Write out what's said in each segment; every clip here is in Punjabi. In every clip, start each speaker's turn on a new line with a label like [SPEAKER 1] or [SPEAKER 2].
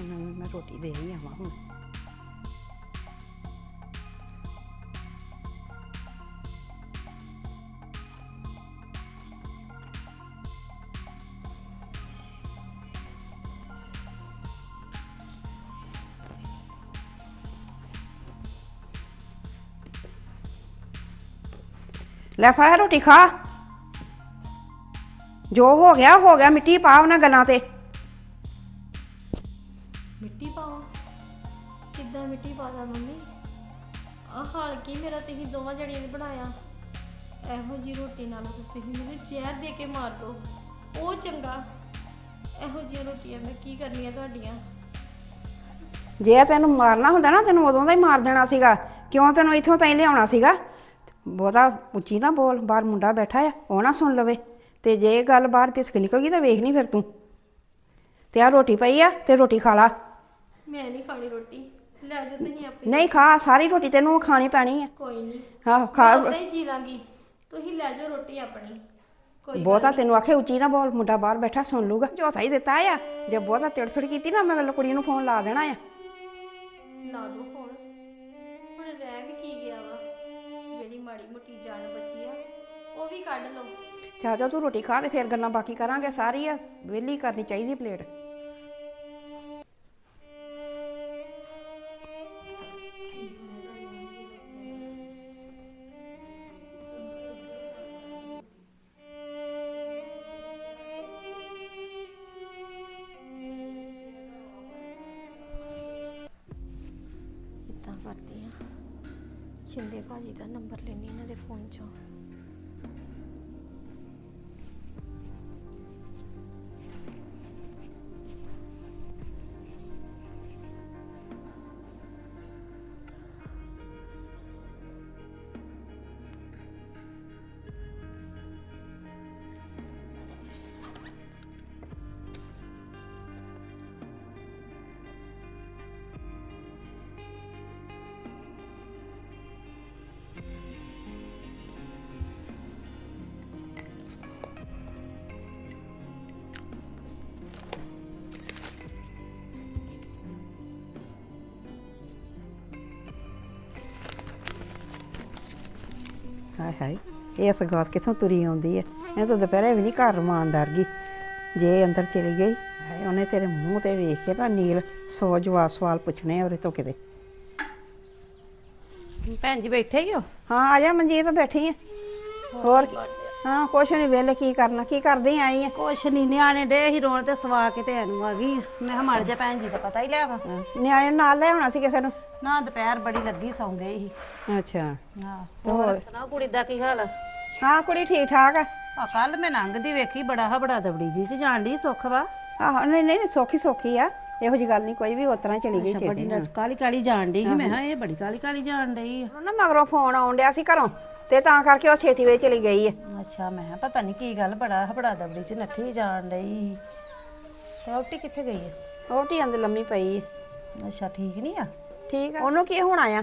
[SPEAKER 1] ਉਹਨਾਂ ਨੂੰ ਮੈਂ ਰੋਟੀ ਦੇ ਰਹੀ ਆਵਾਂ ਹੁਣ ਲੈ ਫੜਾ ਰੋਟੀ ਖਾ ਜੋ ਹੋ ਗਿਆ ਹੋ ਗਿਆ ਮਿੱਟੀ ਪਾ ਉਹਨਾਂ ਗੱਲਾਂ ਤੇ
[SPEAKER 2] ਮਿੱਟੀ ਪਾਵਾਂ ਕਿੱਦਾਂ ਮਿੱਟੀ ਪਾਦਾ ਮੰਮੀ? ਆਹ ਹਾਲ ਕੀ ਮੇਰਾ ਤੁਸੀਂ ਦੋਵਾਂ ਜਣੀਆਂ ਨੇ ਬਣਾਇਆ। ਇਹੋ ਜੀ ਰੋਟੀ ਨਾਲ ਤੁਸੀਂ ਮੈਨੂੰ ਜ਼ਹਿਰ ਦੇ ਕੇ ਮਾਰ ਦੋ। ਉਹ ਚੰਗਾ। ਇਹੋ ਜਿਹੀਆਂ ਰੋਟੀਆਂ ਮੈਂ ਕੀ ਕਰਨੀਆਂ ਤੁਹਾਡੀਆਂ?
[SPEAKER 1] ਜੇ ਤੈਨੂੰ ਮਾਰਨਾ ਹੁੰਦਾ ਨਾ, ਤੈਨੂੰ ਉਦੋਂ ਦਾ ਹੀ ਮਾਰ ਦੇਣਾ ਸੀਗਾ। ਕਿਉਂ ਤੈਨੂੰ ਇੱਥੋਂ ਤਾਈਂ ਲਿਆਉਣਾ ਸੀਗਾ? ਬਹੁਤਾ ਉੱਚੀ ਨਾ ਬੋਲ, ਬਾਹਰ ਮੁੰਡਾ ਬੈਠਾ ਆ, ਉਹ ਨਾ ਸੁਣ ਲਵੇ। ਤੇ ਜੇ ਇਹ ਗੱਲ ਬਾਹਰ ਪਿਸਕ ਨਿਕਲ ਗਈ ਤਾਂ ਵੇਖ ਨਹੀਂ ਫਿਰ ਤੂੰ। ਤੇ ਆ ਰੋਟੀ ਪਈ ਆ, ਤੇ ਰੋਟੀ ਖਾ ਲਾ।
[SPEAKER 2] ਮੈਂ ਨਹੀਂ ਖਾਣੀ ਰੋਟੀ। ਲੈ ਜਾਓ ਤੁਸੀਂ ਆਪਣੀ
[SPEAKER 1] ਨਹੀਂ ਖਾ ਸਾਰੀ ਰੋਟੀ ਤੈਨੂੰ ਖਾਣੀ ਪੈਣੀ ਆ।
[SPEAKER 2] ਕੋਈ ਨਹੀਂ।
[SPEAKER 1] ਹਾਂ ਖਾ।
[SPEAKER 2] ਉਦਾਂ ਹੀ ਜੀ ਲਾਂਗੀ। ਤੁਸੀਂ ਲੈ ਜਾਓ ਰੋਟੀ ਆਪਣੀ। ਕੋਈ
[SPEAKER 1] ਬਹੁਤਾ ਤੈਨੂੰ ਆਖੇ ਉੱਚੀ ਨਾ ਬੋਲ ਮੁੰਡਾ ਬਾਹਰ ਬੈਠਾ ਸੁਣ ਲੂਗਾ ਝੋਥਾ ਹੀ ਦਿੱਤਾ ਆ। ਜੇ ਬਹੁਤਾ ਤੜਫੜ ਕੀਤੀ ਨਾ ਮੈਂ ਕੁੜੀ ਨੂੰ ਫੋਨ ਲਾ ਦੇਣਾ ਆ।
[SPEAKER 2] ਲਾ ਦੋ ਫੋਨ। ਹੁਣ ਰਹਿ ਵੀ ਕੀ ਗਿਆ ਵਾ? ਜਿਹੜੀ ਮਾੜੀ ਮੋਟੀ ਜਾਨ ਬਚੀ ਆ ਉਹ ਵੀ ਕੱਢ ਲਓ।
[SPEAKER 1] ਚਾ ਜਾ ਤੂੰ ਰੋਟੀ ਖਾ ਤੇ ਫਿਰ ਗੱਲਾਂ ਬਾਕੀ ਕਰਾਂਗੇ। ਸਾਰੀ ਆ ਵਿਹਲੀ ਕਰਨੀ ਚਾਹੀਦੀ ਪਲੇਟ।
[SPEAKER 2] ਕਰਦੀ ਆ। ਸ਼ਿੰਦੇ ਭਾਜੀ ਦਾ ਨੰਬਰ ਲੈਣੀ ਇਹਨਾਂ ਦੇ ਫੋਨ ਚੋਂ।
[SPEAKER 1] ਹਾਏ ਹਾਏ ਇਹ ਸਗਾਤ ਕਿੱਥੋਂ ਤੁਰੀ ਆਉਂਦੀ ਹੈ ਇਹ ਤਾਂ ਦੁਪਹਿਰੇ ਵੀ ਨਹੀਂ ਘਰ ਰਮਾਨਦਾਰ ਗਈ। ਜੇ ਅੰਦਰ ਚਲੀ ਗਈ ਹਾਏ ਉਹਨੇ ਤੇਰੇ ਮੂੰਹ ਤੇ ਵੇਖ ਕੇ ਨਾ ਨੀਲ ਸੌ ਜਵਾਬ ਸਵਾਲ ਪੁੱਛਣੇ ਉਹਦੇ ਤੋਂ ਕਿਤੇ।
[SPEAKER 3] ਭੈਣ ਜੀ ਬੈਠੇ ਹੀ ਹੋ?
[SPEAKER 1] ਹਾਂ ਆ ਜਾ ਮਨਜੀਤ ਬੈਠੀ ਹੈ ਹੋਰ? ਹਾਂ ਕੁਛ ਨਹੀਂ ਵੇਲੇ ਕੀ ਕਰਨਾ ਕੀ ਕਰਦੀ ਆਈ ਹੈ
[SPEAKER 3] ਕੁਛ ਨਹੀਂ ਨਿਆਣੇ ਡੇ ਹੀ ਰੋਣ ਤੇ ਸਵਾ ਕੇ ਤੇ ਐਨੂੰ ਆ ਗਈ ਮੈਂ ਕਿਹਾ ਮਰ ਜਾ ਭੈਣ ਜੀ ਦਾ ਪਤਾ ਹੀ ਲਿਆ ਵਾ।
[SPEAKER 1] ਨਿਆਣੇ ਨੂੰ ਨਾਲ ਲੈ ਆਉਣਾ ਸੀ ਕਿਸੇ ਨੂੰ।
[SPEAKER 3] ਨਾ ਦੁਪਹਿਰ ਬੜੀ ਲੱਗੀ ਸੌਂ ਗਏ ਸੀ।
[SPEAKER 1] ਅੱਛਾ।
[SPEAKER 3] ਹਾਂ ਹੋਰ? ਸੁਣਾਓ ਕੁੜੀ ਦਾ ਕੀ ਹਾਲ ਆ?
[SPEAKER 1] ਹਾਂ ਕੁੜੀ ਠੀਕ ਠਾਕ ਆ।
[SPEAKER 3] ਆ ਕੱਲ ਮੈਂ ਲੰਘਦੀ ਵੇਖੀ ਬੜਾ ਹਬੜਾ ਦਬੜੀ ਜੀ ਚ ਜਾਣ ਦੀ ਸੁੱਖ ਵਾ?
[SPEAKER 1] ਆਹ ਨਹੀਂ ਨਹੀਂ ਸੌਖੀ ਸੌਖੀ ਆ। ਇਹੋ ਜੀ ਗੱਲ ਨਹੀਂ ਕੋਈ ਵੀ ਉਤਰਾ ਚਲੀ ਗਈ
[SPEAKER 3] ਬੜੀ
[SPEAKER 1] ਛੇਤੀ।
[SPEAKER 3] ਕਾਲੀ ਕਾਲੀ ਜਾਣ ਡਈ ਸੀ ਮੈਂ ਕਿਹਾ ਇਹ ਬੜੀ ਕਾਲੀ ਕਾਲੀ ਜਾਣ ਡਈ ਆ।
[SPEAKER 1] ਉਹਨੂੰ ਨਾ ਮਗਰੋਂ ਫੋਨ ਆਉਣ ਡਿਆ ਸੀ ਘਰੋਂ ਤੇ ਤਾਂ ਕਰਕੇ ਉਹ ਛੇਤੀ ਵੇ ਚਲੀ ਗਈ ਹੈ
[SPEAKER 3] ਅੱਛਾ ਮੈਂ ਕਿਹਾ ਪਤਾ ਨਹੀਂ ਕੀ ਗੱਲ ਬੜਾ ਹਬੜਾ ਦਬੜੀ ਚ ਨੱਠੀ ਜਾਣ ਡਈ। ਤੇ ਔਟੀ ਕਿੱਥੇ ਗਈ ਹੈ
[SPEAKER 1] ਉਹ ਟੀ ਅੰਦਰ ਲੰਮੀ ਪਈ ਹੈ
[SPEAKER 3] ਅੱਛਾ ਠੀਕ ਨਹੀਂ ਆ?
[SPEAKER 1] ਠੀਕ ਆ। ਉਹਨੂੰ ਕੀ ਹੋਣਾ ਆ?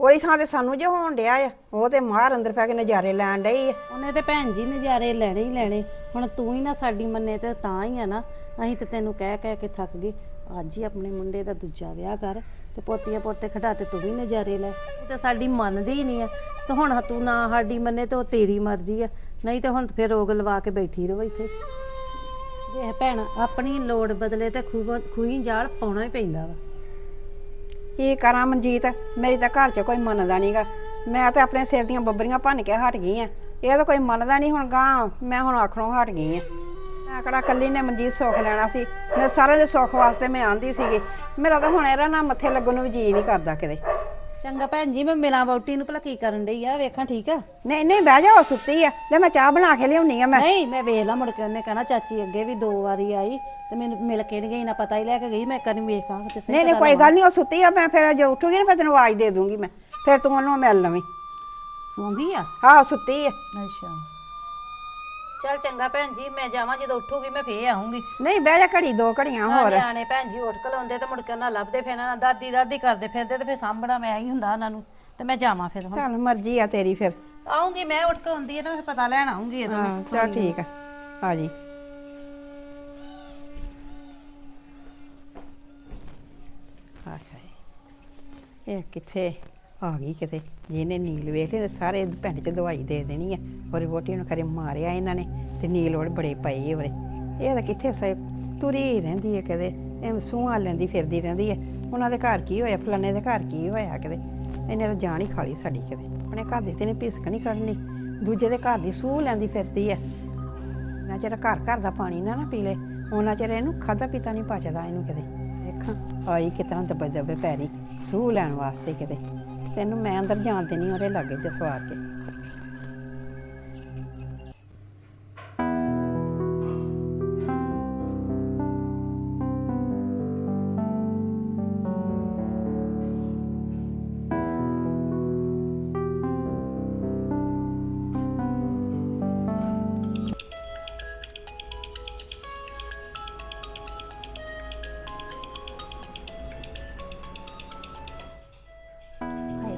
[SPEAKER 1] ਉਹਦੀ ਥਾਂ ਤੇ ਸਾਨੂੰ ਜੇ ਹੋਣ ਡਿਆ ਆ ਉਹ ਤੇ ਮਾਰ ਅੰਦਰ ਪੈ ਕੇ ਨਜ਼ਾਰੇ ਲੈਣ ਡਈ ਆ।
[SPEAKER 3] ਉਹਨੇ ਤੇ ਭੈਣ ਜੀ ਨਜ਼ਾਰੇ ਲੈਣੇ ਹੀ ਲੈਣੇ। ਹੁਣ ਤੂੰ ਹੀ ਨਾ ਸਾਡੀ ਮੰਨੇ ਤੇ ਤਾਂ ਹੀ ਆ ਨਾ। ਅਸੀਂ ਤੇ ਤੈਨੂੰ ਕਹਿ ਕਹਿ ਕੇ ਥੱਕ ਗਏ। ਅੱਜ ਹੀ ਆਪਣੇ ਮੁੰਡੇ ਦਾ ਦੂਜਾ ਵਿਆਹ ਕਰ ਤੇ ਪੋਤੀਆਂ ਪੋਤੇ ਖੜਾ ਤੇ ਤੂੰ ਵੀ ਨਜ਼ਾਰੇ ਲੈ। ਉਹ ਤੇ ਸਾਡੀ ਮੰਨਦੀ ਹੀ ਨਹੀਂ ਆ। ਤੇ ਹੁਣ ਤੂੰ ਨਾ ਸਾਡੀ ਮੰਨੇ ਤੇ ਉਹ ਤੇਰੀ ਮਰਜ਼ੀ ਆ। ਨਹੀਂ ਤੇ ਹੁਣ ਫਿਰ ਰੋਗ ਲਵਾ ਕੇ ਬੈਠੀ ਰਹੋ ਇੱਥੇ। ਜੇ ਭੈਣ ਆਪਣੀ ਲੋੜ ਬਦਲੇ ਤੇ ਖੂਹ ਖੂਹੀ ਜਾਲ ਪਾਉਣਾ ਹੀ ਪੈਂਦਾ ਵਾ।
[SPEAKER 1] ਕੀ ਕਰਾਂ ਮਨਜੀਤ? ਮੇਰੀ ਤਾਂ ਘਰ 'ਚ ਕੋਈ ਮੰਨਦਾ ਨਹੀਂਗਾ ਮੈਂ ਤਾਂ ਆਪਣੇ ਸਿਰ ਦੀਆਂ ਬੱਬਰੀਆਂ ਭੰਨ ਕੇ ਹਟ ਗਈ ਆ। ਇਹ ਤਾਂ ਕੋਈ ਮੰਨਦਾ ਨਹੀਂ ਹੁਣ ਗਾਂ ਮੈਂ ਹੁਣ ਆਖਣੋਂ ਹਟ ਗਈ ਆ। ਮੈਂ ਕਿਹੜਾ ਕੱਲੀ ਨੇ ਮਨਜੀਤ ਸੁੱਖ ਲੈਣਾ ਸੀ? ਮੈਂ ਸਾਰਿਆਂ ਦੇ ਸੁੱਖ ਵਾਸਤੇ ਮੈਂ ਆਂਦੀ ਸੀਗੀ। ਮੇਰਾ ਤਾਂ ਹੁਣ ਇਹਦਾ ਨਾ ਮੱਥੇ ਲੱਗਣ ਨੂੰ ਵੀ ਜੀ ਨਹੀਂ ਕਰਦਾ ਕਿਤੇ।
[SPEAKER 3] ਚੰਗਾ ਭੈਣ ਜੀ ਮੈਂ ਮਿਲਾਂ ਵਹੁਟੀ ਨੂੰ ਭਲਾ ਕੀ ਕਰਨ ਡਈ ਆ? ਵੇਖਾਂ ਠੀਕ ਆ?
[SPEAKER 1] ਨਹੀਂ ਨਹੀਂ ਬਹਿ ਜਾ ਉਹ ਸੁੱਤੀ ਆ। ਲੈ ਮੈਂ ਚਾਹ ਬਣਾ ਕੇ ਲਿਆਉਣੀ ਆ ਮੈਂ।
[SPEAKER 3] ਨਹੀਂ ਮੈਂ ਵੇਖ ਲਾ ਮੁੜ ਕੇ ਉਹਨੇ ਕਹਿਣਾ ਚਾਚੀ ਅੱਗੇ ਵੀ ਦੋ ਵਾਰੀ ਆਈ ਤੇ ਮੈਨੂੰ ਮਿਲ ਕੇ ਨਹੀਂ ਗਈ ਨਾ ਪਤਾ ਹੀ ਲੈ ਕੇ ਗਈ ਮੈਂ ਕਦੀ ਵੇਖਾਂ ਤੇ ਸਹੀ
[SPEAKER 1] ਨਹੀਂ ਨਹੀਂ ਕੋਈ ਗੱਲ ਨਹੀਂ ਉਹ ਸੁੱਤੀ ਆ ਮੈਂ ਫਿਰ ਜੇ ਉੱਠੂਗੀ ਨਾ ਫਿਰ ਤੈਨੂੰ ਆਵਾਜ਼ ਦੇ ਦੂੰਗੀ ਮੈਂ। ਫਿਰ ਤੂੰ ਉਹਨੂੰ ਮਿਲ ਲਵੀਂ।
[SPEAKER 3] ਸੌਂ ਗਈ ਆ?
[SPEAKER 1] ਆਹ ਸੁੱਤੀ ਆ।
[SPEAKER 3] ਅੱਛਾ। ਚਲ ਚੰਗਾ ਭੈਣ ਜੀ ਮੈਂ ਜਾਵਾਂ ਜਦੋਂ ਉੱਠੂਗੀ ਮੈਂ ਫੇਰ ਆਉਂਗੀ
[SPEAKER 1] ਨਹੀਂ ਬਹਿ ਜਾ ਘੜੀ ਦੋ ਘੜੀਆਂ ਹੋਰ।
[SPEAKER 3] ਨਿਆਣੇ ਭੈਣ ਜੀ ਉੱਠ ਕਲਾਉਂਦੇ ਤੇ ਮੁੜ ਕੇ ਉਹਨਾਂ ਲੱਭਦੇ ਫਿਰ ਨਾ ਦਾਦੀ ਦਾਦੀ ਕਰਦੇ ਫਿਰਦੇ ਤੇ ਫੇਰ ਸਾਂਭਣਾ ਮੈਂ ਹੀ ਹੁੰਦਾ ਉਹਨਾਂ ਨੂੰ ਤੇ ਮੈਂ ਜਾਵਾਂ ਫਿਰ ਹੁਣ।
[SPEAKER 1] ਚੱਲ ਮਰਜ਼ੀ ਆ ਤੇਰੀ ਫਿਰ।
[SPEAKER 3] ਆਉਂਗੀ ਮੈਂ ਉੱਠ ਕੇ ਹੁੰਦੀ ਹੈ ਨਾ ਫਿਰ ਪਤਾ ਲੈਣ ਆਉਂਗੀ ਇਹਦਾ
[SPEAKER 1] ਹਾਂ ਚੱਲ ਠੀਕ ਆ। ਆ ਜੀ। ਆਹ ਹਾਏ। ਇਹ ਕਿੱਥੇ? ਆ ਗਈ ਕਿਤੇ। ਜਿਹਨੇ ਨੀਲ ਵੇਖ ਲਿਆ ਤੇ ਸਾਰੇ ਪਿੰਡ 'ਚ ਦਵਾਈ ਦੇ ਦੇਣੀ ਆ। ਔਰ ਵੋਟੀ ਨੂੰ ਖਰੇ ਮਾਰਿਆ ਇਹਨਾਂ ਨੇ ਤੇ ਨੀਲ ਉਹਦੇ ਬੜੇ ਪਏ ਉਹਦੇ ਇਹ ਤਾਂ ਕਿੱਥੇ ਸੇ ਤੁਰੀ ਰਹਿੰਦੀ ਹੈ ਕਦੇ ਐਵੇਂ ਸੂਹਾਂ ਲੈਂਦੀ ਫਿਰਦੀ ਰਹਿੰਦੀ ਹੈ ਉਹਨਾਂ ਦੇ ਘਰ ਕੀ ਹੋਇਆ? ਫਲਾਣੇ ਦੇ ਘਰ ਕੀ ਹੋਇਆ ਕਦੇ ਇਹਨੇ ਤਾਂ ਜਾਣ ਹੀ ਖਾਲੀ ਸਾਡੀ ਕਦੇ ਆਪਣੇ ਘਰ ਦੀ ਤੇ ਨੇ ਭਿਸਕ ਨਹੀਂ ਕਰਨੀ। ਦੂਜੇ ਦੇ ਘਰ ਦੀ ਸੂਹ ਲੈਂਦੀ ਫਿਰਦੀ ਹੈ ਨਾ ਚਿਰ ਘਰ ਘਰ ਦਾ ਪਾਣੀ ਨਾ ਨਾ ਪੀ ਲੈ। ਉਹਨਾਂ ਚਿਰ ਇਹਨੂੰ ਖਾਦਾ ਪੀਤਾ ਨਹੀਂ ਪਚਦਾ ਇਹਨੂੰ ਕਿਤੇ। ਦੇਖਾਂ ਆਈ ਕਿਤਨਾ ਦੱਬੇ ਦੱਬੇ ਪੈਰੀ ਸੂਹ ਲੈਣ ਵਾਸਤੇ ਕਿਤੇ। ਤੈਨੂੰ ਮੈਂ ਅੰਦਰ ਜਾਣ ਦੇਣੀ ਉਹਦੇ ਲਾਗੇ ਤੇ ਸਵਾਰ ਕੇ।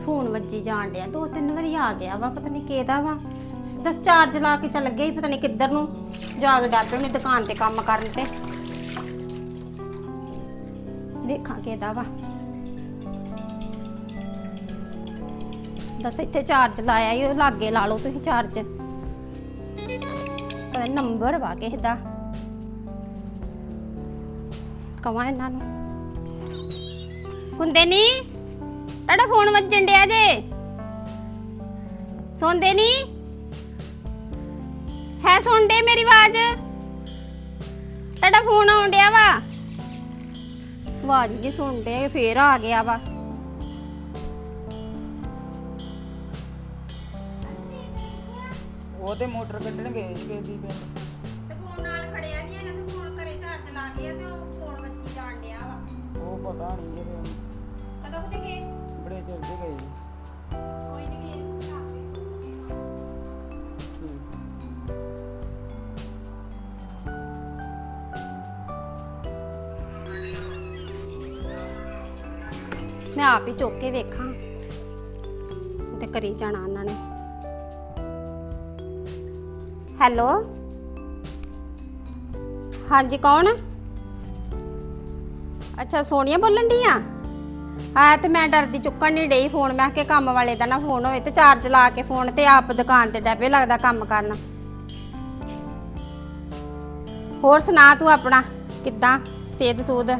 [SPEAKER 4] ਫੋਨ ਵੱਜੀ ਜਾਣ ਡਿਆ, ਦੋ ਤਿੰਨ ਵਾਰੀ ਆ ਗਿਆ ਵਾ, ਪਤਾ ਨਹੀਂ ਕਿਹਦਾ ਵਾ। ਦਸ ਚਾਰਜ ਲਾ ਕੇ ਚੱਲ ਗਿਆ ਹੀ ਪਤਾ ਨਹੀਂ ਕਿੱਧਰ ਨੂੰ। ਜਾ ਕੇ ਡਾਟੇ ਨੇ ਦੁਕਾਨ ਤੇ ਕੰਮ ਕਰਨ ਤੇ। ਦੇਖਾਂ ਕਿਹਦਾ ਵਾ। ਦਸ ਇੱਥੇ ਚਾਰਜ ਲਾਇਆ ਹੀ ਲਾਗੇ ਲਾ ਲਓ ਤੁਸੀਂ ਚਾਰਜ। ਪਤਾ ਨੰਬਰ ਵਾ ਕਿਸੇ ਦਾ। ਕਵਾਂ ਇਹਨਾਂ ਨੂੰ। ਕੁੰਦੇ ਨੀ। ਤੁਹਾਡਾ ਫੋਨ ਵੱਜਣ ਡਿਆ ਜੇ ਸੁਣਦੇ ਨਹੀਂ ਹੈ ਸੁਣਦੇ ਮੇਰੀ ਆਵਾਜ਼ ਤੁਹਾਡਾ ਫੋਨ ਆਉਣ ਡਿਆ ਵਾ ਆਵਾਜ਼ ਨਹੀਂ ਸੁਣਦੇ ਫੇਰ ਆ ਗਿਆ ਵਾ
[SPEAKER 5] ਉਹ ਤੇ ਮੋਟਰ ਕੱਢਣ ਗਏ ਸੀਗੇ ਦੀ ਪਿੰਡ
[SPEAKER 4] ਤੇ ਫੋਨ ਨਾਲ ਖੜਿਆ ਨਹੀਂ ਹੈਗਾ ਤੇ ਫੋਨ ਘਰੇ ਚਾਰਜ ਲਾ ਗਿਆ ਤੇ ਉਹ ਫੋਨ ਵੱਜੀ ਜਾਣ ਡਿਆ ਵਾ
[SPEAKER 5] ਉਹ ਪਤਾ ਨਹੀਂ ਬੜੇ ਗਏ ਜੀ।
[SPEAKER 4] ਕੋਈ ਨਹੀਂ ਗਏ
[SPEAKER 5] ਠੀਕ
[SPEAKER 4] ਮੈਂ ਆਪ ਹੀ ਚੁੱਕ ਕੇ ਵੇਖਾਂ ਤੇ ਕਰੀ ਜਾਣਾ ਉਹਨਾਂ ਨੇ। ਹੈਲੋ? ਹਾਂਜੀ, ਕੌਣ? ਅੱਛਾ, ਸੋਨੀਆ ਬੋਲਣ ਦੀ ਆ? ਹਾਂ, ਤੇ ਮੈਂ ਡਰਦੀ ਚੁੱਕਣ ਨਹੀਂ ਡਈ ਫੋਨ। ਮੈਂ ਕਿ ਕੰਮ ਵਾਲੇ ਦਾ ਨਾ ਫੋਨ ਹੋਵੇ ਤੇ ਚਾਰਜ ਲਾ ਕੇ ਫੋਨ ਤੇ ਆਪ ਦੁਕਾਨ ਤੇ ਡੱਬੇ ਲੱਗਦਾ ਕੰਮ ਕਰਨ। ਹੋਰ ਸੁਣਾ ਤੂੰ ਆਪਣਾ, ਕਿੱਦਾਂ? ਸਿਹਤ ਸੂਦ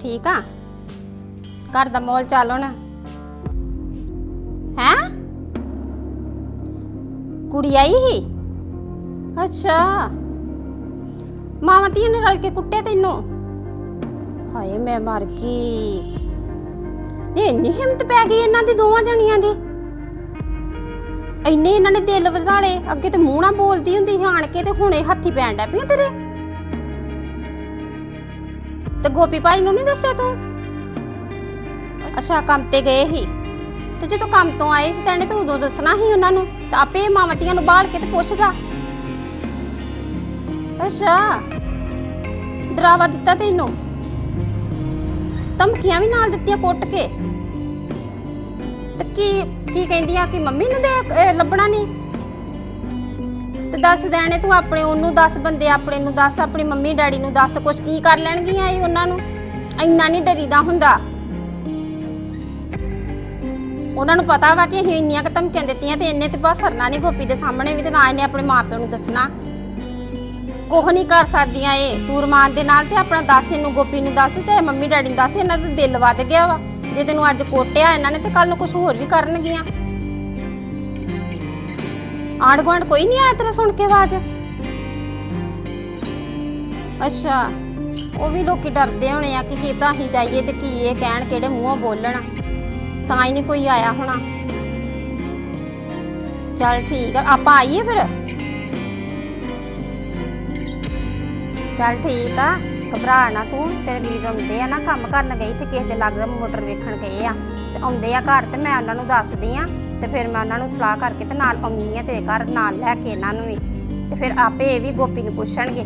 [SPEAKER 4] ਠੀਕ ਆ? ਘਰ ਦਾ ਮੋਲ ਚੱਲ ਹੁਣ? ਹੈ? ਕੁੜੀ ਆਈ ਹੀ ਅੱਛਾ। ਮਾਵਾਂ ਧੀਆਂ ਨੇ ਰਲ ਕੇ ਕੁੱਟਿਆ ਤੈਨੂੰ? ਹਾਏ, ਮੈਂ ਮਰ ਗਈ। ਇਹ ਇੰਨੀ ਹਿੰਮਤ ਪੈ ਗਈ ਇਹਨਾਂ ਦੀ, ਦੋਵਾਂ ਜਣੀਆਂ ਦੀ। ਇੰਨੇ ਇਹਨਾਂ ਨੇ ਦਿਲ ਵਧਾ ਵਧਾਲੇ ਅੱਗੇ ਤੇ ਮੂੰਹ ਨਾ ਬੋਲਦੀ ਹੁੰਦੀ ਸੀ ਆਣ ਕੇ ਤੇ ਹੁਣੇ ਹੱਥੀ ਪੈਣ ਡੈ ਪਈਆਂ ਤੇਰੇ। ਤੇ ਗੋਪੀ ਭਾਈ ਨੂੰ ਨਹੀਂ ਦੱਸਿਆ ਤੂੰ? ਅੱਛਾ, ਕੰਮ ਤੇ ਗਏ ਸੀ। ਤੇ ਜਦੋਂ ਕੰਮ ਤੋਂ ਆਏ ਸੀ, ਤੈਨੇ ਤਾਂ ਉਦੋਂ ਦੱਸਣਾ ਸੀ ਉਹਨਾਂ ਨੂੰ, ਤਾਂ ਆਪੇ ਮਾਮਤੀਆਂ ਨੂੰ ਬਾਹਲ ਕੇ ਤੇ ਪੁੱਛਦਾ। ਅੱਛਾ, ਡਰਾਵਾ ਦਿੱਤਾ ਤੈਨੂੰ? ਧਮਕੀਆਂ ਵੀ ਨਾਲ ਦਿੱਤੀਆਂ ਕੁੱਟ ਕੇ। ਤੇ ਕੀ ਕੀ ਕਹਿੰਦੀਆਂ ਕਿ ਮੰਮੀ ਨੂੰ ਦੇ ਅਹ ਲੱਭਣਾ ਨਹੀਂ? ਤੇ ਦੱਸ ਦੇਣੇ ਤੂੰ ਆਪਣੇ, ਉਹਨੂੰ ਦੱਸ ਬੰਦੇ ਆਪਣੇ ਨੂੰ ਦੱਸ, ਆਪਣੀ ਮੰਮੀ ਡੈਡੀ ਨੂੰ ਦੱਸ, ਕੁਛ ਕੀ ਕਰ ਲੈਣਗੀਆਂ ਇਹ ਉਹਨਾਂ ਨੂੰ? ਇੰਨਾ ਨਹੀਂ ਡਰੀਦਾ ਹੁੰਦਾ। ਉਹਨਾਂ ਨੂੰ ਪਤਾ ਵਾ ਕਿ ਅਸੀਂ ਇੰਨੀਆਂ ਕੁ ਧਮਕੀਆਂ ਦਿੱਤੀਆਂ ਤੇ ਇੰਨੇ ਤੇ ਬਸ ਸਰਨਾ ਨਹੀਂ ਗੋਪੀ ਦੇ ਸਾਹਮਣੇ ਵੀ ਤੇ ਨਾ ਇਹਨੇ ਆਪਣੇ ਮਾਪਿਆਂ ਨੂੰ ਦੱਸਣਾ। ਕੁਛ ਨਹੀਂ ਕਰ ਸਕਦੀਆਂ ਇਹ। ਤੂੰ ਦੇ ਨਾਲ ਤੇ ਆਪਣਾ ਦੱਸ ਇਹਨੂੰ ਗੋਪੀ ਨੂੰ ਦੱਸ ਚਾਹੇ ਮੰਮੀ ਡੈਡੀ ਨੂੰ ਦੱਸ, ਇਹਨਾਂ ਦਾ ਦਿਲ ਵੱਧ ਗਿਆ ਵਾ। ਜੇ ਤੈਨੂੰ ਅੱਜ ਕੋਟਿਆ ਇਹਨਾਂ ਨੇ ਤੇ ਕੱਲ ਨੂੰ ਕੁਝ ਹੋਰ ਵੀ ਕਰਨਗੀਆਂ। ਆਂਢ ਗੁਆਂਢ ਕੋਈ ਨਹੀਂ ਆਇਆ ਤੇਰਾ ਸੁਣ ਕੇ ਆਵਾਜ਼? ਅੱਛਾ, ਉਹ ਵੀ ਲੋਕੀ ਡਰਦੇ ਹੋਣੇ ਆ ਕਿ ਕੀ ਤਾਂ ਅਸੀਂ ਜਾਈਏ ਤੇ ਕੀ ਇਹ ਕਹਿਣ ਕਿਹੜੇ ਮੂੰਹੋਂ ਬੋਲਣ। ਤਾਂ ਹੀ ਨਹੀਂ ਕੋਈ ਆਇਆ ਹੋਣਾ। ਚੱਲ ਠੀਕ ਆ, ਆਪਾਂ ਆਈਏ ਫਿਰ? ਚੱਲ ਠੀਕ ਆ, ਘਬਰਾ ਨਾ ਤੂੰ, ਤੇਰੇ ਵੀਰ ਆਉਂਦੇ ਆ ਨਾ, ਕੰਮ ਕਰਨ ਗਈ ਤੇ ਕਿਸੇ ਦੇ ਲੱਗਦਾ ਮੋਟਰ ਵੇਖਣ ਗਏ ਆ। ਤੇ ਆਉਂਦੇ ਆ ਘਰ ਤੇ ਮੈਂ ਉਹਨਾਂ ਨੂੰ ਦੱਸਦੀ ਆ, ਤੇ ਫਿਰ ਮੈਂ ਉਹਨਾਂ ਨੂੰ ਸਲਾਹ ਕਰਕੇ ਤੇ ਨਾਲ ਆਉਂਦੀ ਆ ਤੇਰੇ ਘਰ, ਨਾਲ ਲੈ ਕੇ ਇਹਨਾਂ ਨੂੰ ਵੀ। ਤੇ ਫਿਰ ਆਪੇ ਇਹ ਵੀ ਗੋਪੀ ਨੂੰ ਪੁੱਛਣਗੇ।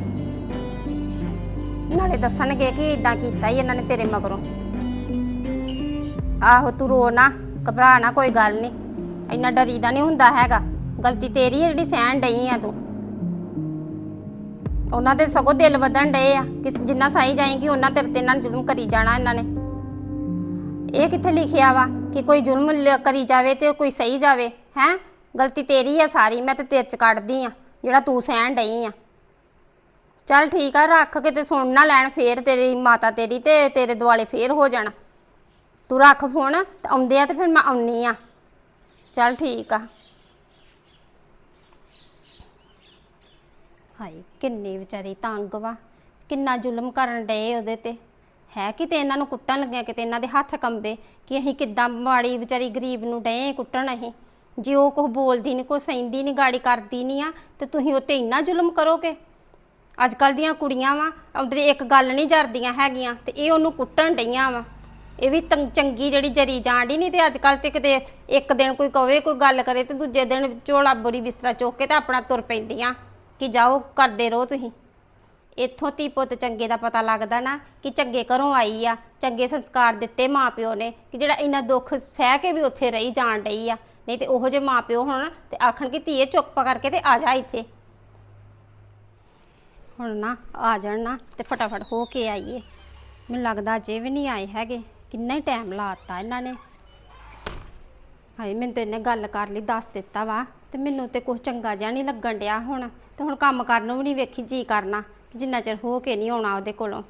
[SPEAKER 4] ਨਾਲੇ ਦੱਸਣਗੇ ਕਿ ਇਦਾਂ ਕੀਤਾ ਹੀ ਇਹਨਾਂ ਨੇ ਤੇਰੇ ਮਗਰੋਂ। ਆਹੋ ਤੂੰ ਰੋ ਨਾ, ਘਬਰਾ ਨਾ, ਕੋਈ ਗੱਲ ਨਹੀਂ ਇੰਨਾ ਡਰੀਦਾ ਨਹੀਂ ਹੁੰਦਾ ਹੈਗਾ। ਗਲਤੀ ਤੇਰੀ ਹੈ ਜਿਹੜੀ ਸਹਿਣ ਡਈ ਆ ਤੂੰ। ਉਹਨਾਂ ਦੇ ਸਗੋਂ ਦਿਲ ਵਧਣ ਡਏ ਆ ਕਿ ਜਿੰਨਾ ਸਾਈ ਜਾਏਗੀ, ਉਹਨਾਂ ਤੇਰੇ ਤੇ ਇਹਨਾਂ ਨੂੰ ਜ਼ੁਲਮ ਕਰੀ ਜਾਣਾ ਇਹਨਾਂ ਨੇ। ਇਹ ਕਿੱਥੇ ਲਿਖਿਆ ਵਾ ਕਿ ਕੋਈ ਜ਼ੁਲਮ ਲ- ਕਰੀ ਜਾਵੇ ਤੇ ਕੋਈ ਸਹੀ ਜਾਵੇ? ਹੈ? ਗਲਤੀ ਤੇਰੀ ਆ ਸਾਰੀ, ਮੈਂ ਤੇ ਤੇਰੇ ਚ ਕੱਢਦੀ ਆ, ਜਿਹੜਾ ਤੂੰ ਸਹਿਣ ਡਈ ਆ। ਚੱਲ ਠੀਕ ਆ, ਰੱਖ ਕੇ ਤੇ ਸੁਣ ਨਾ ਲੈਣ ਫੇਰ ਤੇਰੀ ਮਾਤਾ ਤੇਰੀ ਤੇ ਤੇਰੇ ਦੁਆਲੇ ਫੇਰ ਹੋ ਜਾਣਾ। ਤੂੰ ਰੱਖ ਫੋਨ, ਤੇ ਆਉਂਦੇ ਆ ਤੇ ਫਿਰ ਮੈਂ ਆਉਣੀ ਆ। ਚੱਲ ਠੀਕ ਆ। ਹਾਏ, ਕਿੰਨੀ ਵਿਚਾਰੀ ਤੰਗ ਵਾ। ਕਿੰਨਾ ਜ਼ੁਲਮ ਕਰਨ ਡਏ ਉਹਦੇ ਤੇ। ਹੈ ਕਿਤੇ ਇਹਨਾਂ ਨੂੰ ਕੁੱਟਣ ਲੱਗਿਆ, ਕਿਤੇ ਇਹਨਾਂ ਦੇ ਹੱਥ ਕੰਬੇ ਕਿ ਅਸੀਂ ਕਿੱਦਾਂ ਮਾੜੀ ਵਿਚਾਰੀ ਗਰੀਬ ਨੂੰ ਡਏ ਕੁੱਟਣ ਅਸੀਂ। ਜੇ ਉਹ ਕੁਝ ਬੋਲਦੀ ਨਹੀਂ ਕੋਈ ਸਹਿੰਦੀ ਨਹੀਂ ਗਾੜੀ ਕਰਦੀ ਨਹੀਂ ਆ, ਤੇ ਤੁਸੀਂ ਉਹ ਤੇ ਇੰਨਾ ਜ਼ੁਲਮ ਕਰੋਗੇ? ਅੱਜ ਕੱਲ ਦੀਆਂ ਕੁੜੀਆਂ ਵਾ, ਉਧਰ ਇੱਕ ਗੱਲ ਨਹੀਂ ਜਰਦੀਆਂ ਹੈਗੀਆਂ, ਤੇ ਇਹ ਉਹਨੂੰ ਕੁੱਟਣ ਡਈਆਂ ਵਾ। ਇਹ ਵੀ ਤੰਗ- ਚੰਗੀ ਜਿਹੜੀ ਜਰੀ ਜਾਂਡੀ ਨਹੀਂ ਤੇ ਅੱਜ ਕੱਲ ਤੇ ਕਿਤੇ ਇੱਕ ਦਿਨ ਕੋਈ ਕਵੇ, ਕੋਈ ਗੱਲ ਕਰੇ, ਤੇ ਦੂਜੇ ਦਿਨ ਝੋਲਾ ਬੁਰੀ ਬਿਸਤਰਾ ਚੁੱਕ ਕੇ ਤੇ ਆਪਣਾ ਤੁਰ ਪੈਂਦੀਆਂ। ਕਿ ਜਾਓ, ਕਰਦੇ ਰਹੋ ਤੁਸੀਂ। ਇੱਥੋਂ ਧੀ ਪੁੱਤ ਚੰਗੇ ਦਾ ਪਤਾ ਲੱਗਦਾ ਨਾ ਕਿ ਚੰਗੇ ਘਰੋਂ ਆਈ ਆ, ਚੰਗੇ ਸੰਸਕਾਰ ਦਿੱਤੇ ਮਾਪਿਓ ਨੇ ਕਿ ਜਿਹੜਾ ਇੰਨਾ ਦੁੱਖ ਸਹਿ ਕੇ ਵੀ ਉੱਥੇ ਰਹੀ ਜਾਣ ਡਈ ਆ। ਨਹੀਂ ਤੇ ਉਹੋ ਜਿਹੇ ਮਾਪਿਓ ਹੋਣ ਤੇ ਆਖਣ ਕਿ ਧੀਏ ਚੁੱਪ ਕਰਕੇ ਤੇ ਆ ਜਾ ਇੱਥੇ। ਹੁਣ ਨਾ ਆ ਜਾਣ ਨਾ ਤੇ ਫਟਾਫਟ ਹੋ ਕੇ ਆਈਏ। ਮੈਨੂੰ ਲੱਗਦਾ ਅਜੇ ਵੀ ਨਹੀਂ ਆਏ ਹੈਗੇ। ਕਿੰਨਾ ਹੀ ਟਾਈਮ ਲਾਤਾ ਇਹਨਾਂ ਨੇ। ਹਾਏ, ਮੈਨੂੰ ਤੇ ਇਹਨੇ ਗੱਲ ਕਰ ਲਈ, ਦੱਸ ਦਿੱਤਾ ਵਾ। ਤੇ ਮੈਨੂੰ ਤੇ ਕੁਝ ਚੰਗਾ ਜਿਹਾ ਨਹੀਂ ਲੱਗਣ ਡਿਆ ਹੁਣ। ਤੇ ਹੁਣ ਕੰਮ ਕਰਨ ਨੂੰ ਵੀ ਨਹੀਂ ਵੇਖੀ, ਜੀ ਕਰਨਾ। ਜਿੰਨਾ ਚਿਰ ਹੋ ਕੇ ਨਹੀਂ ਆਉਣਾ ਉਹਦੇ ਕੋਲੋਂ।